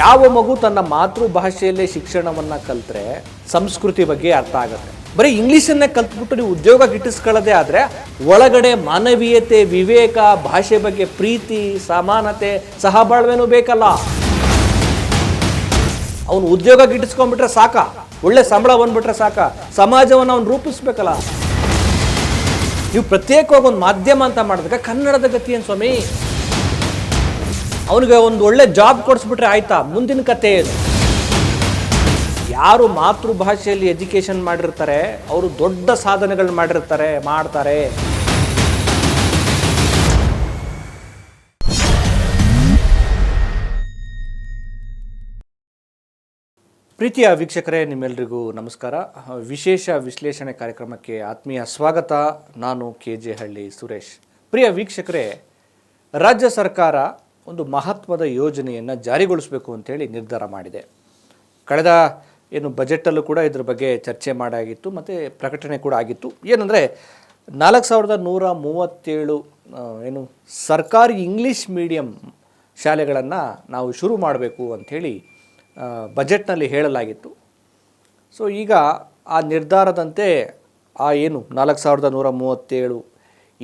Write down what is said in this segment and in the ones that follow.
ಯಾವ ಮಗು ತನ್ನ ಮಾತೃಭಾಷೆಯಲ್ಲೇ ಶಿಕ್ಷಣವನ್ನು ಕಲ್ತ್ರೆ ಸಂಸ್ಕೃತಿ ಬಗ್ಗೆ ಅರ್ಥ ಆಗುತ್ತೆ. ಬರೀ ಇಂಗ್ಲೀಷನ್ನೇ ಕಲ್ತ್ಬಿಟ್ಟು ನೀವು ಉದ್ಯೋಗ ಗಿಟ್ಟಿಸ್ಕೊಳ್ಳೋದೇ ಆದರೆ ಒಳಗಡೆ ಮಾನವೀಯತೆ, ವಿವೇಕ, ಭಾಷೆ ಬಗ್ಗೆ ಪ್ರೀತಿ, ಸಮಾನತೆ, ಸಹಬಾಳ್ವೆನೂ ಬೇಕಲ್ಲ. ಅವನು ಉದ್ಯೋಗ ಗಿಟ್ಟಿಸ್ಕೊಂಡ್ಬಿಟ್ರೆ ಸಾಕ. ಒಳ್ಳೆ ಸಂಬಳ ಬಂದ್ಬಿಟ್ರೆ ಸಾಕ. ಸಮಾಜವನ್ನು ಅವನು ರೂಪಿಸ್ಬೇಕಲ್ಲ. ನೀವು ಪ್ರತ್ಯೇಕವಾಗಿ ಒಂದು ಮಾಧ್ಯಮ ಅಂತ ಮಾಡಿದಾಗ ಕನ್ನಡದ ಗತಿ ಏನು ಸ್ವಾಮಿ? ಅವನಿಗೆ ಒಂದು ಒಳ್ಳೆ ಜಾಬ್ ಕೊಡಿಸ್ಬಿಟ್ರೆ ಆಯ್ತಾ? ಮುಂದಿನ ಕತೆ ಏನು ಯಾರು ಮಾತೃಭಾಷೆಯಲ್ಲಿ ಎಜುಕೇಷನ್ ಮಾಡಿರ್ತಾರೆ, ಅವರು ದೊಡ್ಡ ಸಾಧನೆಗಳನ್ನ ಮಾಡಿರ್ತಾರೆ, ಮಾಡ್ತಾರೆ. ಪ್ರೀತಿಯ ವೀಕ್ಷಕರೇ ನಿಮ್ಮೆಲ್ಲರಿಗೂ ನಮಸ್ಕಾರ. ವಿಶೇಷ ವಿಶ್ಲೇಷಣೆ ಕಾರ್ಯಕ್ರಮಕ್ಕೆ ಆತ್ಮೀಯ ಸ್ವಾಗತ. ನಾನು ಕೆ ಜೆ ಹಳ್ಳಿ ಸುರೇಶ್. ಪ್ರಿಯ ವೀಕ್ಷಕರೇ, ರಾಜ್ಯ ಸರ್ಕಾರ ಒಂದು ಮಹತ್ವದ ಯೋಜನೆಯನ್ನು ಜಾರಿಗೊಳಿಸಬೇಕು ಅಂತೇಳಿ ನಿರ್ಧಾರ ಮಾಡಿದೆ. ಕಳೆದ ಏನು ಬಜೆಟಲ್ಲೂ ಕೂಡ ಇದ್ರ ಬಗ್ಗೆ ಚರ್ಚೆ ಮಾಡಾಗಿತ್ತು, ಮತ್ತು ಪ್ರಕಟಣೆ ಕೂಡ ಆಗಿತ್ತು. ಏನಂದರೆ, ನಾಲ್ಕು ಸಾವಿರದ ನೂರ ಮೂವತ್ತೇಳು ಏನು ಸರ್ಕಾರಿ ಇಂಗ್ಲೀಷ್ ಮೀಡಿಯಂ ಶಾಲೆಗಳನ್ನು ನಾವು ಶುರು ಮಾಡಬೇಕು ಅಂಥೇಳಿ ಬಜೆಟ್ನಲ್ಲಿ ಹೇಳಲಾಗಿತ್ತು. ಸೊ, ಈಗ ಆ ನಿರ್ಧಾರದಂತೆ ಆ ಏನು ನಾಲ್ಕು ಸಾವಿರದ ನೂರ ಮೂವತ್ತೇಳು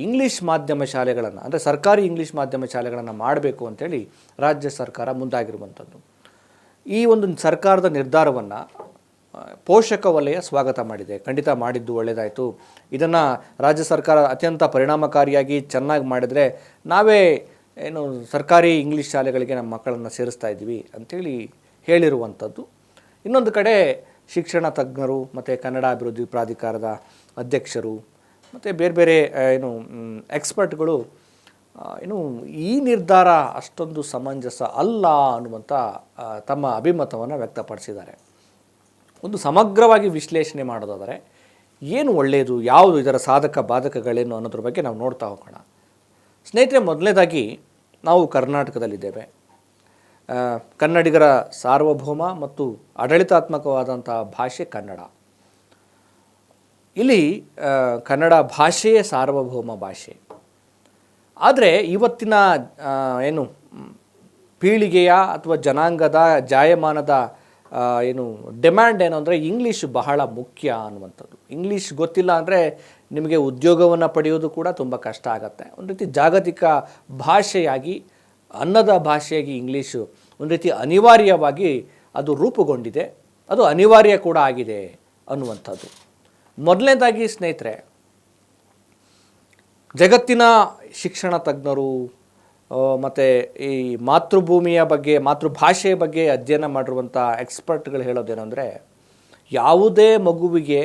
ಇಂಗ್ಲೀಷ್ ಮಾಧ್ಯಮ ಶಾಲೆಗಳನ್ನು, ಅಂದರೆ ಸರ್ಕಾರಿ ಇಂಗ್ಲೀಷ್ ಮಾಧ್ಯಮ ಶಾಲೆಗಳನ್ನು ಮಾಡಬೇಕು ಅಂತೇಳಿ ರಾಜ್ಯ ಸರ್ಕಾರ ಮುಂದಾಗಿರುವಂಥದ್ದು. ಈ ಒಂದು ಸರ್ಕಾರದ ನಿರ್ಧಾರವನ್ನು ಪೋಷಕ ವಲಯ ಸ್ವಾಗತ ಮಾಡಿದೆ. ಖಂಡಿತ ಮಾಡಿದ್ದು ಒಳ್ಳೆಯದಾಯಿತು ಇದನ್ನು ರಾಜ್ಯ ಸರ್ಕಾರ ಅತ್ಯಂತ ಪರಿಣಾಮಕಾರಿಯಾಗಿ ಚೆನ್ನಾಗಿ ಮಾಡಿದರೆ ನಾವೇ ಏನು ಸರ್ಕಾರಿ ಇಂಗ್ಲೀಷ್ ಶಾಲೆಗಳಿಗೆ ನಮ್ಮ ಮಕ್ಕಳನ್ನು ಸೇರಿಸ್ತಾ ಇದ್ದೀವಿ ಅಂಥೇಳಿ ಹೇಳಿರುವಂಥದ್ದು. ಇನ್ನೊಂದು ಕಡೆ ಶಿಕ್ಷಣ ತಜ್ಞರು ಮತ್ತು ಕನ್ನಡ ಅಭಿವೃದ್ಧಿ ಪ್ರಾಧಿಕಾರದ ಅಧ್ಯಕ್ಷರು ಮತ್ತು ಬೇರೆ ಬೇರೆ ಏನು ಎಕ್ಸ್ಪರ್ಟ್ಗಳು ಏನು, ಈ ನಿರ್ಧಾರ ಅಷ್ಟೊಂದು ಸಮಂಜಸ ಅಲ್ಲ ಅನ್ನುವಂಥ ತಮ್ಮ ಅಭಿಮತವನ್ನು ವ್ಯಕ್ತಪಡಿಸಿದ್ದಾರೆ. ಒಂದು ಸಮಗ್ರವಾಗಿ ವಿಶ್ಲೇಷಣೆ ಮಾಡೋದಾದರೆ ಏನು ಒಳ್ಳೆಯದು ಯಾವುದು ಇದರ ಸಾಧಕ ಬಾಧಕಗಳೇನು ಅನ್ನೋದ್ರ ಬಗ್ಗೆ ನಾವು ನೋಡ್ತಾ ಹೋಗೋಣ. ಸ್ನೇಹಿತರೆ, ಮೊದಲನೇದಾಗಿ ನಾವು ಕರ್ನಾಟಕದಲ್ಲಿದ್ದೇವೆ. ಕನ್ನಡಿಗರ ಸಾರ್ವಭೌಮ ಮತ್ತು ಆಡಳಿತಾತ್ಮಕವಾದಂಥ ಭಾಷೆ ಕನ್ನಡ. ಇಲ್ಲಿ ಕನ್ನಡ ಭಾಷೆಯೇ ಸಾರ್ವಭೌಮ ಭಾಷೆ. ಆದರೆ ಇವತ್ತಿನ ಏನು, ಪೀಳಿಗೆಯ ಅಥವಾ ಜನಾಂಗದ ಜಾಯಮಾನದ ಏನು, ಡಿಮ್ಯಾಂಡ್ ಏನು ಅಂದರೆ ಇಂಗ್ಲೀಷ್ ಬಹಳ ಮುಖ್ಯ ಅನ್ನುವಂಥದ್ದು. ಇಂಗ್ಲೀಷ್ ಗೊತ್ತಿಲ್ಲ ಅಂದರೆ ನಿಮಗೆ ಉದ್ಯೋಗವನ್ನು ಪಡೆಯೋದು ಕೂಡ ತುಂಬ ಕಷ್ಟ ಆಗುತ್ತೆ. ಒಂದು ರೀತಿ ಜಾಗತಿಕ ಭಾಷೆಯಾಗಿ, ಅನ್ನದ ಭಾಷೆಯಾಗಿ ಇಂಗ್ಲೀಷು ಒಂದು ರೀತಿ ಅನಿವಾರ್ಯವಾಗಿ ಅದು ರೂಪುಗೊಂಡಿದೆ. ಅದು ಅನಿವಾರ್ಯ ಕೂಡ ಆಗಿದೆ ಅನ್ನುವಂಥದ್ದು. ಮೊದಲನೇದಾಗಿ ಸ್ನೇಹಿತರೆ, ಜಗತ್ತಿನ ಶಿಕ್ಷಣ ತಜ್ಞರು ಮತ್ತು ಈ ಮಾತೃಭೂಮಿಯ ಬಗ್ಗೆ, ಮಾತೃಭಾಷೆಯ ಬಗ್ಗೆ ಅಧ್ಯಯನ ಮಾಡಿರುವಂಥ ಎಕ್ಸ್ಪರ್ಟ್ಗಳು ಹೇಳೋದೇನೆಂದರೆ, ಯಾವುದೇ ಮಗುವಿಗೆ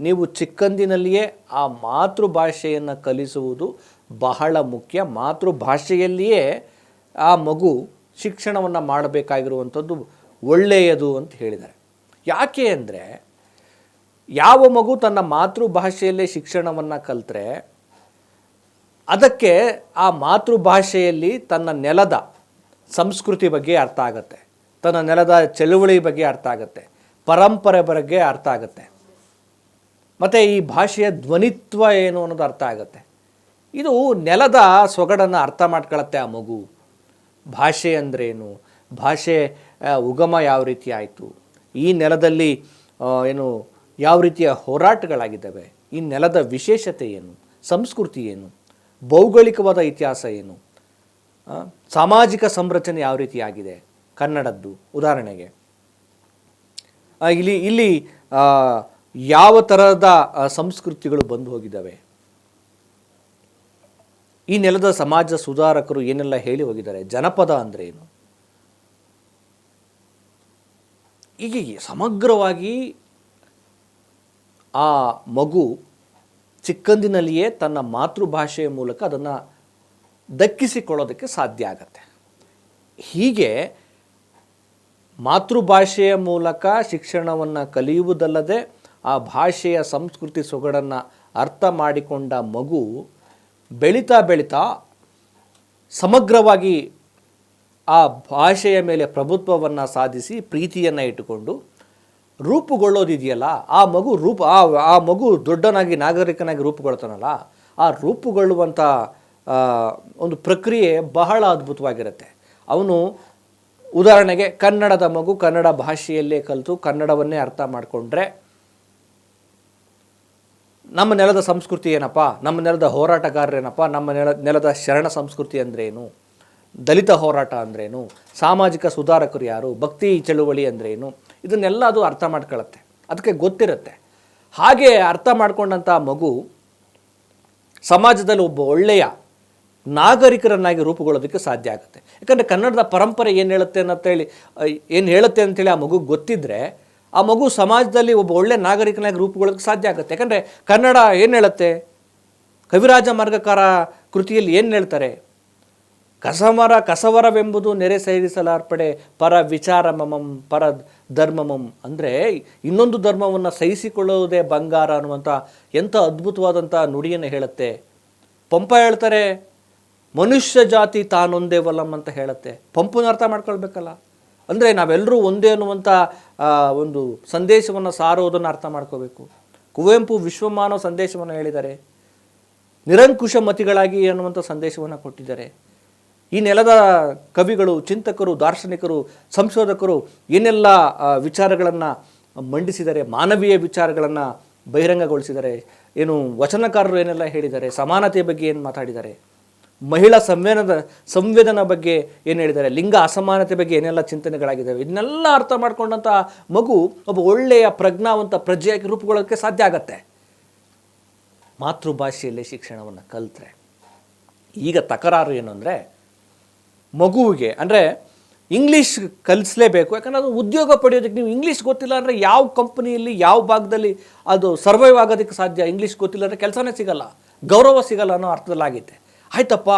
ನೀವು ಚಿಕ್ಕಂದಿನಲ್ಲಿಯೇ ಆ ಮಾತೃಭಾಷೆಯನ್ನು ಕಲಿಸುವುದು ಬಹಳ ಮುಖ್ಯ. ಮಾತೃಭಾಷೆಯಲ್ಲಿಯೇ ಆ ಮಗು ಶಿಕ್ಷಣವನ್ನು ಮಾಡಬೇಕಾಗಿರುವಂಥದ್ದು ಒಳ್ಳೆಯದು ಅಂತ ಹೇಳಿದ್ದಾರೆ. ಯಾಕೆ ಅಂದರೆ ಯಾವ ಮಗು ತನ್ನ ಮಾತೃಭಾಷೆಯಲ್ಲೇ ಶಿಕ್ಷಣವನ್ನು ಕಲಿತ್ರೆ, ಅದಕ್ಕೆ ಆ ಮಾತೃಭಾಷೆಯಲ್ಲಿ ತನ್ನ ನೆಲದ ಸಂಸ್ಕೃತಿ ಬಗ್ಗೆ ಅರ್ಥ ಆಗುತ್ತೆ. ತನ್ನ ನೆಲದ ಚಳುವಳಿ ಬಗ್ಗೆ ಅರ್ಥ ಆಗುತ್ತೆ. ಪರಂಪರೆ ಬಗ್ಗೆ ಅರ್ಥ ಆಗುತ್ತೆ. ಮತ್ತು ಈ ಭಾಷೆಯ ಧ್ವನಿತ್ವ ಏನು ಅನ್ನೋದು ಅರ್ಥ ಆಗುತ್ತೆ. ಇದು ನೆಲದ ಸೊಗಡನ್ನು ಅರ್ಥ ಮಾಡ್ಕೊಳತ್ತೆ ಆ ಮಗು. ಭಾಷೆ ಅಂದ್ರೇನು? ಭಾಷೆ ಉಗಮ ಯಾವ ರೀತಿ ಆಯಿತು? ಈ ನೆಲದಲ್ಲಿ ಏನು ಯಾವ ರೀತಿಯ ಹೋರಾಟಗಳಾಗಿದ್ದಾವೆ? ಈ ನೆಲದ ವಿಶೇಷತೆ ಏನು? ಸಂಸ್ಕೃತಿ ಏನು? ಭೌಗೋಳಿಕವಾದ ಇತಿಹಾಸ ಏನು? ಸಾಮಾಜಿಕ ಸಂರಚನೆ ಯಾವ ರೀತಿಯಾಗಿದೆ ಕನ್ನಡದ್ದು, ಉದಾಹರಣೆಗೆ. ಇಲ್ಲಿ ಇಲ್ಲಿ ಯಾವ ಥರದ ಸಂಸ್ಕೃತಿಗಳು ಬಂದು ಹೋಗಿದ್ದಾವೆ? ಈ ನೆಲದ ಸಮಾಜ ಸುಧಾರಕರು ಏನೆಲ್ಲ ಹೇಳಿ ಹೋಗಿದ್ದಾರೆ? ಜನಪದ ಅಂದರೆ ಏನು? ಹೀಗೆ, ಸಮಗ್ರವಾಗಿ ಆ ಮಗು ಚಿಕ್ಕಂದಿನಲ್ಲಿಯೇ ತನ್ನ ಮಾತೃಭಾಷೆಯ ಮೂಲಕ ಅದನ್ನು ದಕ್ಕಿಸಿಕೊಳ್ಳೋದಕ್ಕೆ ಸಾಧ್ಯ ಆಗತ್ತೆ. ಹೀಗೆ ಮಾತೃಭಾಷೆಯ ಮೂಲಕ ಶಿಕ್ಷಣವನ್ನು ಕಲಿಯುವುದಲ್ಲದೆ ಆ ಭಾಷೆಯ ಸಂಸ್ಕೃತಿ ಸೊಗಡನ್ನು ಅರ್ಥ ಮಾಡಿಕೊಂಡ ಮಗು ಬೆಳೀತಾ ಬೆಳೀತಾ ಸಮಗ್ರವಾಗಿ ಆ ಭಾಷೆಯ ಮೇಲೆ ಪ್ರಭುತ್ವವನ್ನು ಸಾಧಿಸಿ ಪ್ರೀತಿಯನ್ನು ಇಟ್ಟುಕೊಂಡು ರೂಪುಗೊಳ್ಳೋದಿದೆಯಲ್ಲ, ಆ ಮಗು ರೂಪ, ಆ ಆ ಮಗು ದೊಡ್ಡನಾಗಿ, ನಾಗರಿಕನಾಗಿ ರೂಪುಗೊಳ್ತಾನಲ್ಲ, ಆ ರೂಪುಗೊಳ್ಳುವಂಥ ಒಂದು ಪ್ರಕ್ರಿಯೆ ಬಹಳ ಅದ್ಭುತವಾಗಿರುತ್ತೆ. ಅವನು ಉದಾಹರಣೆಗೆ ಕನ್ನಡದ ಮಗು ಕನ್ನಡ ಭಾಷೆಯಲ್ಲೇ ಕಲಿತು ಕನ್ನಡವನ್ನೇ ಅರ್ಥ ಮಾಡಿಕೊಂಡ್ರೆ ನಮ್ಮ ನೆಲದ ಸಂಸ್ಕೃತಿ ಏನಪ್ಪ? ನಮ್ಮ ನೆಲದ ಹೋರಾಟಗಾರರೇನಪ್ಪ? ನಮ್ಮ ನೆಲ, ನೆಲದ ಶರಣ ಸಂಸ್ಕೃತಿ ಅಂದ್ರೇನು? ದಲಿತ ಹೋರಾಟ ಅಂದ್ರೇನು? ಸಾಮಾಜಿಕ ಸುಧಾರಕರು ಯಾರು? ಭಕ್ತಿ ಚಳುವಳಿ ಅಂದ್ರೇನು? ಇದನ್ನೆಲ್ಲ ಅದು ಅರ್ಥ ಮಾಡ್ಕೊಳ್ಳುತ್ತೆ ಅದಕ್ಕೆ ಗೊತ್ತಿರುತ್ತೆ. ಹಾಗೆ ಅರ್ಥ ಮಾಡ್ಕೊಂಡಂಥ ಮಗು ಸಮಾಜದಲ್ಲಿ ಒಬ್ಬ ಒಳ್ಳೆಯ ನಾಗರಿಕರನ್ನಾಗಿ ರೂಪುಗೊಳ್ಳೋದಕ್ಕೆ ಸಾಧ್ಯ ಆಗುತ್ತೆ. ಯಾಕಂದರೆ ಕನ್ನಡದ ಪರಂಪರೆ ಏನು ಹೇಳುತ್ತೆ ಅಂತೇಳಿ ಏನು ಹೇಳುತ್ತೆ ಅಂತೇಳಿ ಆ ಮಗು ಗೊತ್ತಿದ್ದರೆ ಆ ಮಗು ಸಮಾಜದಲ್ಲಿ ಒಬ್ಬ ಒಳ್ಳೆಯ ನಾಗರಿಕನಾಗಿ ರೂಪುಗೊಳ್ಳೋದಕ್ಕೆ ಸಾಧ್ಯ ಆಗುತ್ತೆ. ಯಾಕಂದರೆ ಕನ್ನಡ ಏನು ಹೇಳುತ್ತೆ? ಕವಿರಾಜ ಮಾರ್ಗಕಾರ ಕೃತಿಯಲ್ಲಿ ಏನು ಹೇಳ್ತಾರೆ? ಕಸಮರ ಕಸವರವೆಂಬುದು ನೆರೆ ಸೇರಿಸಲಾರ್ಪಡೆ ಪರ ವಿಚಾರಮಮಂ, ಪರ ಧರ್ಮಮಂ. ಅಂದರೆ ಇನ್ನೊಂದು ಧರ್ಮವನ್ನು ಸಹಿಸಿಕೊಳ್ಳುವುದೇ ಬಂಗಾರ ಅನ್ನುವಂಥ ಎಂಥ ಅದ್ಭುತವಾದಂಥ ನುಡಿಯನ್ನು ಹೇಳುತ್ತೆ. ಪಂಪ ಹೇಳ್ತಾರೆ, ಮನುಷ್ಯ ಜಾತಿ ತಾನೊಂದೇ ವಲಂ ಅಂತ ಹೇಳುತ್ತೆ. ಪಂಪನ ಅರ್ಥ ಮಾಡ್ಕೊಳ್ಬೇಕಲ್ಲ. ಅಂದರೆ ನಾವೆಲ್ಲರೂ ಒಂದೇ ಅನ್ನುವಂಥ ಒಂದು ಸಂದೇಶವನ್ನು ಸಾರೋದನ್ನು ಅರ್ಥ ಮಾಡ್ಕೋಬೇಕು. ಕುವೆಂಪು ವಿಶ್ವಮಾನವ ಸಂದೇಶವನ್ನು ಹೇಳಿದ್ದಾರೆ. ನಿರಂಕುಶ ಮತಿಗಳಾಗಿ ಅನ್ನುವಂಥ ಸಂದೇಶವನ್ನು ಕೊಟ್ಟಿದ್ದಾರೆ. ಈ ನೆಲದ ಕವಿಗಳು, ಚಿಂತಕರು, ದಾರ್ಶನಿಕರು, ಸಂಶೋಧಕರು ಏನೆಲ್ಲ ವಿಚಾರಗಳನ್ನು ಮಂಡಿಸಿದರೆ, ಮಾನವೀಯ ವಿಚಾರಗಳನ್ನು ಬಹಿರಂಗಗೊಳಿಸಿದ್ದಾರೆ ಏನು ವಚನಕಾರರು ಏನೆಲ್ಲ ಹೇಳಿದ್ದಾರೆ ಸಮಾನತೆ ಬಗ್ಗೆ ಏನು ಮಾತಾಡಿದ್ದಾರೆ ಮಹಿಳಾ ಸಂವೇದನದ, ಸಂವೇದನ ಬಗ್ಗೆ ಏನು ಹೇಳಿದ್ದಾರೆ ಲಿಂಗ ಅಸಮಾನತೆ ಬಗ್ಗೆ ಏನೆಲ್ಲ ಚಿಂತನೆಗಳಾಗಿದ್ದಾವೆ, ಇದನ್ನೆಲ್ಲ ಅರ್ಥ ಮಾಡ್ಕೊಂಡಂಥ ಮಗು ಒಬ್ಬ ಒಳ್ಳೆಯ ಪ್ರಜ್ಞಾವಂತ ಪ್ರಜೆಯಾಗಿ ರೂಪುಗೊಳ್ಳೋಕ್ಕೆ ಸಾಧ್ಯ ಆಗತ್ತೆ. ಮಾತೃಭಾಷೆಯಲ್ಲಿ ಶಿಕ್ಷಣವನ್ನು ಕಲಿತ್ರೆ. ಈಗ ತಕರಾರು ಏನು ಅಂದರೆ ಮಗುವಿಗೆ, ಅಂದರೆ ಇಂಗ್ಲೀಷ್ ಕಲಿಸಲೇಬೇಕು. ಯಾಕಂದರೆ ಅದು ಉದ್ಯೋಗ ಪಡೆಯೋದಕ್ಕೆ ನೀವು ಇಂಗ್ಲೀಷ್ ಗೊತ್ತಿಲ್ಲ ಅಂದರೆ ಯಾವ ಕಂಪ್ನಿಯಲ್ಲಿ ಯಾವ ಭಾಗದಲ್ಲಿ ಅದು ಸರ್ವೈವ್ ಆಗೋದಕ್ಕೆ ಸಾಧ್ಯ? ಇಂಗ್ಲೀಷ್ ಗೊತ್ತಿಲ್ಲ ಅಂದರೆ ಕೆಲಸನೇ ಸಿಗಲ್ಲ. ಗೌರವ ಸಿಗಲ್ಲ ಅನ್ನೋ ಅರ್ಥದಲ್ಲಾಗಿದೆ ಆಯ್ತಪ್ಪ.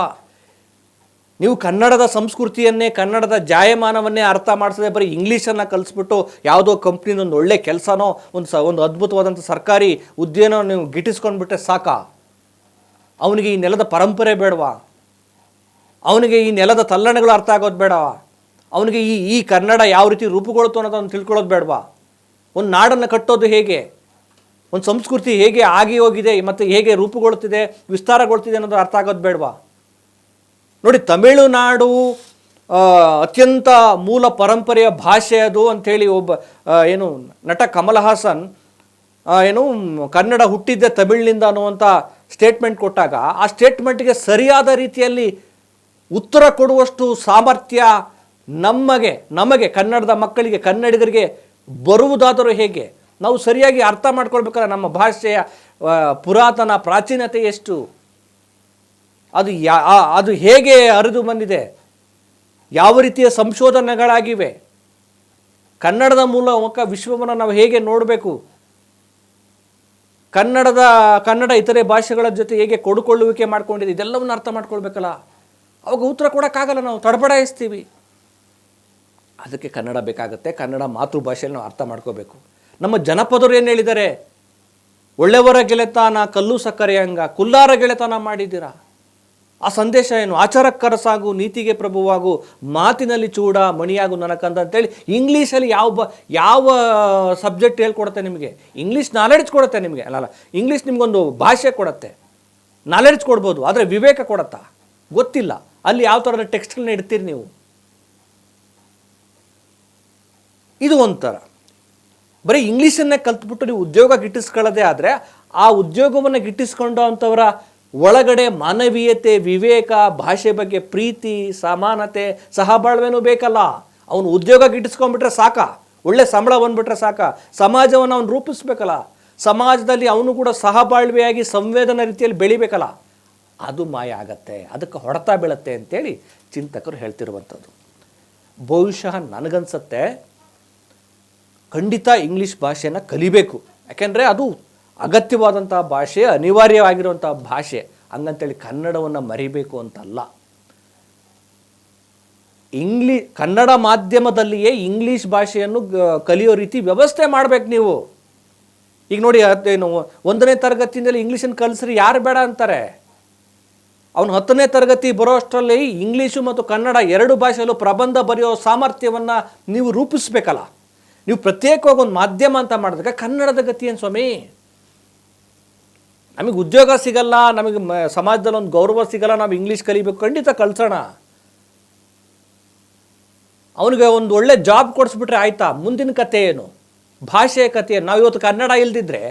ನೀವು ಕನ್ನಡದ ಸಂಸ್ಕೃತಿಯನ್ನೇ, ಕನ್ನಡದ ಜಾಯಮಾನವನ್ನೇ ಅರ್ಥ ಮಾಡಿಸದೆ ಬರೀ ಇಂಗ್ಲೀಷನ್ನು ಕಲಿಸ್ಬಿಟ್ಟು ಯಾವುದೋ ಕಂಪ್ನಿನ ಒಂದು ಒಳ್ಳೆ ಕೆಲಸನೋ, ಒಂದು ಸ, ಒಂದು ಅದ್ಭುತವಾದಂಥ ಸರ್ಕಾರಿ ಹುದ್ದೆನೋ ನೀವು ಗಿಟ್ಟಿಸ್ಕೊಂಡ್ಬಿಟ್ರೆ ಸಾಕಾ? ಅವನಿಗೆ ಈ ನೆಲದ ಪರಂಪರೆ ಬೇಡವಾ? ಅವನಿಗೆ ಈ ನೆಲದ ತಲ್ಲಣಗಳು ಅರ್ಥ ಆಗೋದು ಬೇಡವಾ? ಅವನಿಗೆ ಈ ಈ ಕನ್ನಡ ಯಾವ ರೀತಿ ರೂಪುಗೊಳ್ತು ಅನ್ನೋದನ್ನು ತಿಳ್ಕೊಳ್ಳೋದು ಬೇಡವಾ? ಒಂದು ನಾಡನ್ನು ಕಟ್ಟೋದು ಹೇಗೆ? ಒಂದು ಸಂಸ್ಕೃತಿ ಹೇಗೆ ಆಗಿ ಹೋಗಿದೆ, ಮತ್ತು ಹೇಗೆ ರೂಪುಗೊಳ್ತಿದೆ ವಿಸ್ತಾರಗೊಳ್ತಿದೆ ಅನ್ನೋದು ಅರ್ಥ ಆಗೋದು ಬೇಡವಾ? ನೋಡಿ, ತಮಿಳುನಾಡು ಅತ್ಯಂತ ಮೂಲ ಪರಂಪರೆಯ ಭಾಷೆ ಅದು ಅಂಥೇಳಿ ಒಬ್ಬ ಏನು ನಟ ಕಮಲ್ ಹಾಸನ್ ಏನು ಕನ್ನಡ ಹುಟ್ಟಿದ್ದೆ ತಮಿಳಿನಿಂದ ಅನ್ನುವಂಥ ಸ್ಟೇಟ್ಮೆಂಟ್ ಕೊಟ್ಟಾಗ ಆ ಸ್ಟೇಟ್ಮೆಂಟ್ಗೆ ಸರಿಯಾದ ರೀತಿಯಲ್ಲಿ ಉತ್ತರ ಕೊಡುವಷ್ಟು ಸಾಮರ್ಥ್ಯ ನಮಗೆ ನಮಗೆ, ಕನ್ನಡದ ಮಕ್ಕಳಿಗೆ, ಕನ್ನಡಿಗರಿಗೆ ಬರುವುದಾದರೂ ಹೇಗೆ? ನಾವು ಸರಿಯಾಗಿ ಅರ್ಥ ಮಾಡ್ಕೊಳ್ಬೇಕಾದ್ರೆ ನಮ್ಮ ಭಾಷೆಯ ಪುರಾತನ ಪ್ರಾಚೀನತೆ ಎಷ್ಟು? ಅದು ಯಾ ಅದು ಹೇಗೆ ಅರಿದು ಬಂದಿದೆ? ಯಾವ ರೀತಿಯ ಸಂಶೋಧನೆಗಳಾಗಿವೆ? ಕನ್ನಡದ ಮೂಲಕ ವಿಶ್ವವನ್ನು ನಾವು ಹೇಗೆ ನೋಡಬೇಕು? ಕನ್ನಡದ, ಕನ್ನಡ ಇತರೆ ಭಾಷೆಗಳ ಜೊತೆ ಹೇಗೆ ಕೊಡುಕೊಳ್ಳುವಿಕೆ ಮಾಡ್ಕೊಂಡಿದೆ? ಇದೆಲ್ಲವನ್ನು ಅರ್ಥ ಮಾಡ್ಕೊಳ್ಬೇಕಲ್ಲ? ಅವಾಗ ಉತ್ತರ ಕೊಡೋಕ್ಕಾಗಲ್ಲ ನಾವು, ತಡಬಡಾಯಿಸ್ತೀವಿ. ಅದಕ್ಕೆ ಕನ್ನಡ ಬೇಕಾಗುತ್ತೆ, ಕನ್ನಡ ಮಾತೃಭಾಷೆಯಲ್ಲಿ ನಾವು ಅರ್ಥ ಮಾಡ್ಕೋಬೇಕು. ನಮ್ಮ ಜನಪದರು ಏನು ಹೇಳಿದ್ದಾರೆ? ಒಳ್ಳೆಯವರ ಗೆಳೆತನ, ಕಲ್ಲು ಸಕ್ಕರೆಯಂಗ ಕುಲ್ಲಾರ ಗೆಳೆತನ ಮಾಡಿದ್ದೀರಾ? ಆ ಸಂದೇಶ ಏನು? ಆಚಾರಕ್ಕರ ಸಾಗು, ನೀತಿಗೆ ಪ್ರಭುವಾಗು, ಮಾತಿನಲ್ಲಿ ಚೂಡ, ಮಣಿಯಾಗು ನನಕಂದ ಅಂತೇಳಿ ಇಂಗ್ಲೀಷಲ್ಲಿ ಯಾವ ಬ, ಯಾವ ಸಬ್ಜೆಕ್ಟ್ ಹೇಳ್ಕೊಡತ್ತೆ ನಿಮಗೆ? ಇಂಗ್ಲೀಷ್ ನಾಲೆಡ್ಜ್ ಕೊಡುತ್ತೆ ನಿಮಗೆ. ಅಲ್ಲ ಇಂಗ್ಲೀಷ್ ನಿಮಗೊಂದು ಭಾಷೆ ಕೊಡುತ್ತೆ. ನಾಲೆಡ್ಜ್ ಕೊಡ್ಬೋದು, ಆದರೆ ವಿವೇಕ ಕೊಡತ್ತಾ? ಗೊತ್ತಿಲ್ಲ. ಅಲ್ಲಿ ಯಾವ ಥರದ ಟೆಕ್ಸ್ಟ್ಗಳನ್ನ ಇಡ್ತೀರಿ ನೀವು? ಇದು ಒಂಥರ. ಬರೀ ಇಂಗ್ಲೀಷನ್ನೇ ಕಲ್ತ್ಬಿಟ್ಟು ನೀವು ಉದ್ಯೋಗ ಗಿಟ್ಟಿಸ್ಕೊಳ್ಳೋದೇ ಆದರೆ ಆ ಉದ್ಯೋಗವನ್ನು ಗಿಟ್ಟಿಸ್ಕೊಂಡು ಅಂಥವರ ಒಳಗಡೆ ಮಾನವೀಯತೆ, ವಿವೇಕ, ಭಾಷೆ ಬಗ್ಗೆ ಪ್ರೀತಿ, ಸಮಾನತೆ, ಸಹಬಾಳ್ವೆನೂ ಬೇಕಲ್ಲ. ಅವನು ಉದ್ಯೋಗ ಗಿಟ್ಟಿಸ್ಕೊಂಡ್ಬಿಟ್ರೆ ಸಾಕ? ಒಳ್ಳೆ ಸಂಬಳ ಬಂದುಬಿಟ್ರೆ ಸಾಕ? ಸಮಾಜವನ್ನು ಅವನು ರೂಪಿಸ್ಬೇಕಲ್ಲ. ಸಮಾಜದಲ್ಲಿ ಅವನು ಕೂಡ ಸಹಬಾಳ್ವೆಯಾಗಿ ಸಂವೇದನಾ ರೀತಿಯಲ್ಲಿ ಬೆಳಿಬೇಕಲ್ಲ. ಅದು ಮಾಯ ಆಗತ್ತೆ, ಅದಕ್ಕೆ ಹೊಡೆತ ಬೀಳತ್ತೆ ಅಂತೇಳಿ ಚಿಂತಕರು ಹೇಳ್ತಿರುವಂಥದ್ದು. ಬಹುಶಃ ನನಗನ್ಸತ್ತೆ ಖಂಡಿತ ಇಂಗ್ಲೀಷ್ ಭಾಷೆನ ಕಲಿಬೇಕು. ಯಾಕೆಂದರೆ ಅದು ಅಗತ್ಯವಾದಂಥ ಭಾಷೆ, ಅನಿವಾರ್ಯವಾಗಿರುವಂಥ ಭಾಷೆ. ಹಂಗಂತೇಳಿ ಕನ್ನಡವನ್ನು ಮರಿಬೇಕು ಅಂತಲ್ಲ. ಇಂಗ್ಲಿ, ಕನ್ನಡ ಮಾಧ್ಯಮದಲ್ಲಿಯೇ ಇಂಗ್ಲೀಷ್ ಭಾಷೆಯನ್ನು ಕಲಿಯೋ ರೀತಿ ವ್ಯವಸ್ಥೆ ಮಾಡಬೇಕು ನೀವು. ಈಗ ನೋಡಿ ಅದೇನು ಒಂದನೇ ತರಗತಿಯಿಂದಲೇ ಇಂಗ್ಲೀಷನ್ನು ಕಲಿಸ್ರಿ, ಯಾರು ಬೇಡ ಅಂತಾರೆ? ಅವನು ಹತ್ತನೇ ತರಗತಿ ಬರೋ ಅಷ್ಟರಲ್ಲಿ ಇಂಗ್ಲೀಷು ಮತ್ತು ಕನ್ನಡ ಎರಡು ಭಾಷೆಯಲ್ಲೂ ಪ್ರಬಂಧ ಬರೆಯೋ ಸಾಮರ್ಥ್ಯವನ್ನು ನೀವು ರೂಪಿಸಬೇಕಲ್ಲ. ನೀವು ಪ್ರತ್ಯೇಕವಾಗಿ ಒಂದು ಮಾಧ್ಯಮ ಅಂತ ಮಾಡಿದಾಗ ಕನ್ನಡದ ಗತಿ ಏನು ಸ್ವಾಮಿ? ನಮಗೆ ಉದ್ಯೋಗ ಸಿಗಲ್ಲ, ನಮಗೆ ಸಮಾಜದಲ್ಲಿ ಒಂದು ಗೌರವ ಸಿಗಲ್ಲ, ನಾವು ಇಂಗ್ಲೀಷ್ ಕಲಿಬೇಕು, ಖಂಡಿತ ಕಲ್ಸೋಣ. ಅವನಿಗೆ ಒಂದು ಒಳ್ಳೆ ಜಾಬ್ ಕೊಡಿಸ್ಬಿಟ್ರೆ ಆಯ್ತಾ? ಮುಂದಿನ ಕಥೆ ಏನು? ಭಾಷೆಯ ಕಥೆ ನಾವು ಇವತ್ತು ಕನ್ನಡ ಇಲ್ದಿದ್ರೆ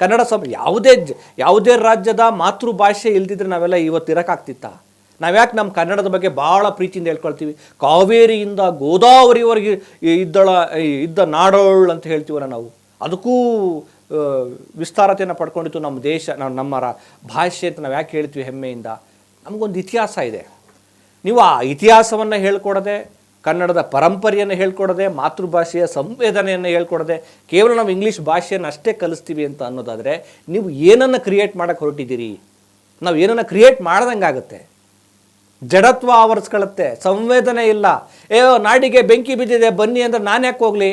ಕನ್ನಡ ಸಮ, ಯಾವುದೇ ಯಾವುದೇ ರಾಜ್ಯದ ಮಾತೃಭಾಷೆ ಇಲ್ದಿದ್ರೆ ನಾವೆಲ್ಲ ಇವತ್ತು ಇರೋಕ್ಕಾಗ್ತಿತ್ತಾ? ನಾವ್ಯಾಕೆ ನಮ್ಮ ಕನ್ನಡದ ಬಗ್ಗೆ ಭಾಳ ಪ್ರೀತಿಯಿಂದ ಹೇಳ್ಕೊಳ್ತೀವಿ. ಕಾವೇರಿಯಿಂದ ಗೋದಾವರಿವರೆಗೆ ಇದ್ದಳ ಇದ್ದ ನಾಡೋಳ್ ಅಂತ ಹೇಳ್ತೀವಲ್ಲ ನಾವು. ಅದಕ್ಕೂ ವಿಸ್ತಾರತೆಯನ್ನು ಪಡ್ಕೊಂಡಿತ್ತು ನಮ್ಮ ದೇಶ ನಾವು ನಮ್ಮ ಭಾಷೆ ಅಂತ ನಾವು ಯಾಕೆ ಹೇಳ್ತೀವಿ ಹೆಮ್ಮೆಯಿಂದ? ನಮಗೊಂದು ಇತಿಹಾಸ ಇದೆ. ನೀವು ಆ ಇತಿಹಾಸವನ್ನು ಹೇಳ್ಕೊಡದೆ ಕನ್ನಡದ ಪರಂಪರೆಯನ್ನು ಹೇಳ್ಕೊಡದೆ ಮಾತೃಭಾಷೆಯ ಸಂವೇದನೆಯನ್ನು ಹೇಳ್ಕೊಡದೆ ಕೇವಲ ನಾವು ಇಂಗ್ಲೀಷ್ ಭಾಷೆಯನ್ನು ಅಷ್ಟೇ ಕಲಿಸ್ತೀವಿ ಅಂತ ಅನ್ನೋದಾದರೆ ನೀವು ಏನನ್ನು ಕ್ರಿಯೇಟ್ ಮಾಡೋಕ್ಕೆ ಹೊರಟಿದ್ದೀರಿ? ನಾವು ಏನನ್ನು ಕ್ರಿಯೇಟ್ ಮಾಡ್ದಂಗಾಗುತ್ತೆ ಜಡತ್ವ ಆವರಿಸ್ಕೊಳ್ಳುತ್ತೆ, ಸಂವೇದನೆ ಇಲ್ಲ. ಏ, ನಾಡಿಗೆ ಬೆಂಕಿ ಬಿದ್ದಿದೆ, ಬನ್ನಿ ಅಂದರೆ ನಾನು ಯಾಕೆ ಹೋಗಲಿ?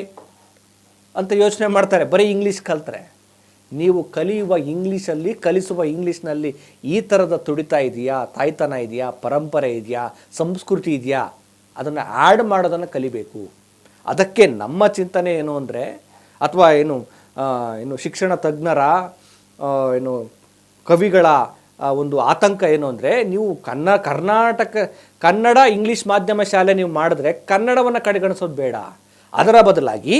ಅಂತ ಯೋಚನೆ ಮಾಡ್ತಾರೆ, ಬರೀ ಇಂಗ್ಲೀಷ್ ಕಲ್ತಾರೆ. ನೀವು ಕಲಿಯುವ ಇಂಗ್ಲೀಷಲ್ಲಿ, ಕಲಿಸುವ ಇಂಗ್ಲೀಷ್ನಲ್ಲಿ ಈ ಥರದ ತುಡಿತ ಇದೆಯಾ? ತಾಯ್ತನ ಇದೆಯಾ? ಪರಂಪರೆ ಇದೆಯಾ? ಸಂಸ್ಕೃತಿ ಇದೆಯಾ? ಅದನ್ನು ಆ್ಯಡ್ ಮಾಡೋದನ್ನು ಕಲಿಬೇಕು. ಅದಕ್ಕೆ ನಮ್ಮ ಚಿಂತನೆ ಏನು ಅಂದರೆ, ಅಥವಾ ಏನು ಏನು ಶಿಕ್ಷಣ ತಜ್ಞರ ಏನು ಕವಿಗಳ ಒಂದು ಆತಂಕ ಏನು ಅಂದರೆ, ನೀವು ಕನ್ನ, ಕರ್ನಾಟಕ, ಕನ್ನಡ ಇಂಗ್ಲೀಷ್ ಮಾಧ್ಯಮ ಶಾಲೆ ನೀವು ಮಾಡಿದ್ರೆ ಕನ್ನಡವನ್ನು ಕಡೆಗಣಿಸೋದು ಬೇಡ. ಅದರ ಬದಲಾಗಿ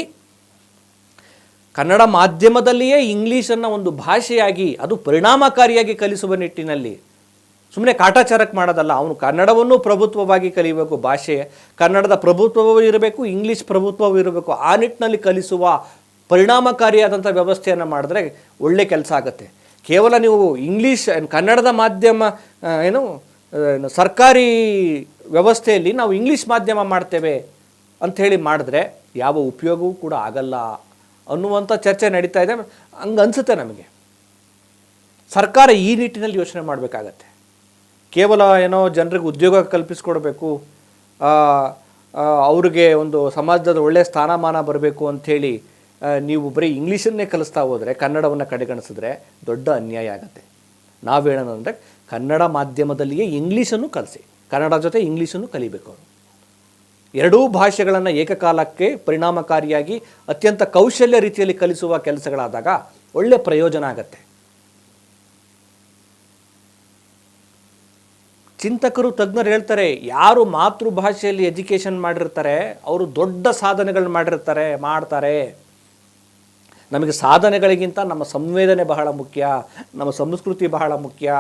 ಕನ್ನಡ ಮಾಧ್ಯಮದಲ್ಲಿಯೇ ಇಂಗ್ಲೀಷನ್ನು ಒಂದು ಭಾಷೆಯಾಗಿ ಅದು ಪರಿಣಾಮಕಾರಿಯಾಗಿ ಕಲಿಸುವ ನಿಟ್ಟಿನಲ್ಲಿ ಸುಮ್ಮನೆ ಕಾಟಾಚಾರಕ್ಕೆ ಮಾಡೋದಲ್ಲ, ಅವನು ಕನ್ನಡವನ್ನು ಪ್ರಭುತ್ವವಾಗಿ ಕಲಿಬೇಕು, ಭಾಷೆ, ಕನ್ನಡದ ಪ್ರಭುತ್ವವೂ ಇರಬೇಕು ಇಂಗ್ಲೀಷ್ ಪ್ರಭುತ್ವವೂ ಇರಬೇಕು, ಆ ನಿಟ್ಟಿನಲ್ಲಿ ಕಲಿಸುವ ಪರಿಣಾಮಕಾರಿಯಾದಂಥ ವ್ಯವಸ್ಥೆಯನ್ನು ಮಾಡಿದ್ರೆ ಒಳ್ಳೆ ಕೆಲಸ ಆಗುತ್ತೆ. ಕೇವಲ ನೀವು ಇಂಗ್ಲೀಷ್ ಕನ್ನಡದ ಮಾಧ್ಯಮ ಏನು ಏನು, ಸರ್ಕಾರಿ ವ್ಯವಸ್ಥೆಯಲ್ಲಿ ನಾವು ಇಂಗ್ಲೀಷ್ ಮಾಧ್ಯಮ ಮಾಡ್ತೇವೆ ಅಂಥೇಳಿ ಮಾಡಿದ್ರೆ ಯಾವ ಉಪಯೋಗವೂ ಕೂಡ ಆಗಲ್ಲ ಅನ್ನುವಂಥ ಚರ್ಚೆ ನಡೀತಾ ಇದೆ. ಹಂಗೆ ಅನಿಸುತ್ತೆ ನಮಗೆ. ಸರ್ಕಾರ ಈ ನಿಟ್ಟಿನಲ್ಲಿ ಯೋಚನೆ ಮಾಡಬೇಕಾಗತ್ತೆ. ಕೇವಲ ಏನೋ ಜನರಿಗೆ ಉದ್ಯೋಗ ಕಲ್ಪಿಸ್ಕೊಡ್ಬೇಕು ಅವ್ರಿಗೆ ಒಂದು ಸಮಾಜದ ಒಳ್ಳೆಯ ಸ್ಥಾನಮಾನ ಬರಬೇಕು ಅಂಥೇಳಿ ನೀವು ಬರೀ ಇಂಗ್ಲೀಷನ್ನೇ ಕಲಿಸ್ತಾ ಹೋದರೆ, ಕನ್ನಡವನ್ನು ಕಡೆಗಣಿಸಿದ್ರೆ ದೊಡ್ಡ ಅನ್ಯಾಯ ಆಗುತ್ತೆ. ನಾವೇಳೋಣ ಅಂದರೆ ಕನ್ನಡ ಮಾಧ್ಯಮದಲ್ಲಿಯೇ ಇಂಗ್ಲೀಷನ್ನು ಕಲಿಸಿ, ಕನ್ನಡ ಜೊತೆ ಇಂಗ್ಲೀಷನ್ನು ಕಲಿಬೇಕು ಅವರು. ಎರಡೂ ಭಾಷೆಗಳನ್ನು ಏಕಕಾಲಕ್ಕೆ ಪರಿಣಾಮಕಾರಿಯಾಗಿ ಅತ್ಯಂತ ಕೌಶಲ್ಯ ರೀತಿಯಲ್ಲಿ ಕಲಿಸುವ ಕೆಲಸಗಳಾದಾಗ ಒಳ್ಳೆಯ ಪ್ರಯೋಜನ ಆಗತ್ತೆ. ಚಿಂತಕರು, ತಜ್ಞರು ಹೇಳ್ತಾರೆ, ಯಾರು ಮಾತೃಭಾಷೆಯಲ್ಲಿ ಎಜುಕೇಷನ್ ಮಾಡಿರ್ತಾರೆ, ಅವರು ದೊಡ್ಡ ಸಾಧನೆಗಳನ್ನ ಮಾಡಿರ್ತಾರೆ, ಮಾಡ್ತಾರೆ. ನಮಗೆ ಸಾಧನೆಗಳಿಗಿಂತ ನಮ್ಮ ಸಂವೇದನೆ ಬಹಳ ಮುಖ್ಯ, ನಮ್ಮ ಸಂಸ್ಕೃತಿ ಬಹಳ ಮುಖ್ಯ.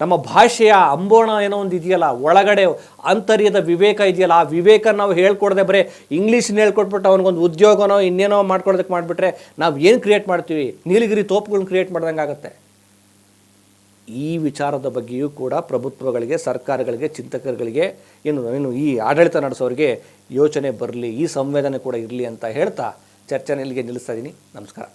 ನಮ್ಮ ಭಾಷೆಯ ಅಂಬೋಣ ಏನೋ ಒಂದು ಇದೆಯಲ್ಲ, ಒಳಗಡೆ ಆಂತರ್ಯದ ವಿವೇಕ ಇದೆಯಲ್ಲ, ಆ ವಿವೇಕ ನಾವು ಹೇಳ್ಕೊಡದೆ ಬರೀ ಇಂಗ್ಲೀಷನ್ನ ಹೇಳ್ಕೊಟ್ಬಿಟ್ಟು ಅವ್ನಿಗೊಂದು ಉದ್ಯೋಗನೋ ಇನ್ನೇನೋ ಮಾಡ್ಕೊಡೋದಕ್ಕೆ ಮಾಡಿಬಿಟ್ರೆ ನಾವು ಏನು ಕ್ರಿಯೇಟ್ ಮಾಡ್ತೀವಿ? ನೀಲಗಿರಿ ತೋಪುಗಳನ್ನ ಕ್ರಿಯೇಟ್ ಮಾಡ್ದಂಗೆ ಆಗುತ್ತೆ ಈ ವಿಚಾರದ ಬಗ್ಗೆಯೂ ಕೂಡ ಪ್ರಭುತ್ವಗಳಿಗೆ, ಸರ್ಕಾರಗಳಿಗೆ, ಚಿಂತಕರುಗಳಿಗೆ ಏನು ಏನು ಈ ಆಡಳಿತ ನಡೆಸೋರಿಗೆ ಯೋಚನೆ ಬರಲಿ, ಈ ಸಂವೇದನೆ ಕೂಡ ಇರಲಿ ಅಂತ ಹೇಳ್ತಾ ಚರ್ಚೆನ ಇಲ್ಲಿಗೆ ನಿಲ್ಲಿಸ್ತಾ ಇದ್ದೀನಿ. ನಮಸ್ಕಾರ.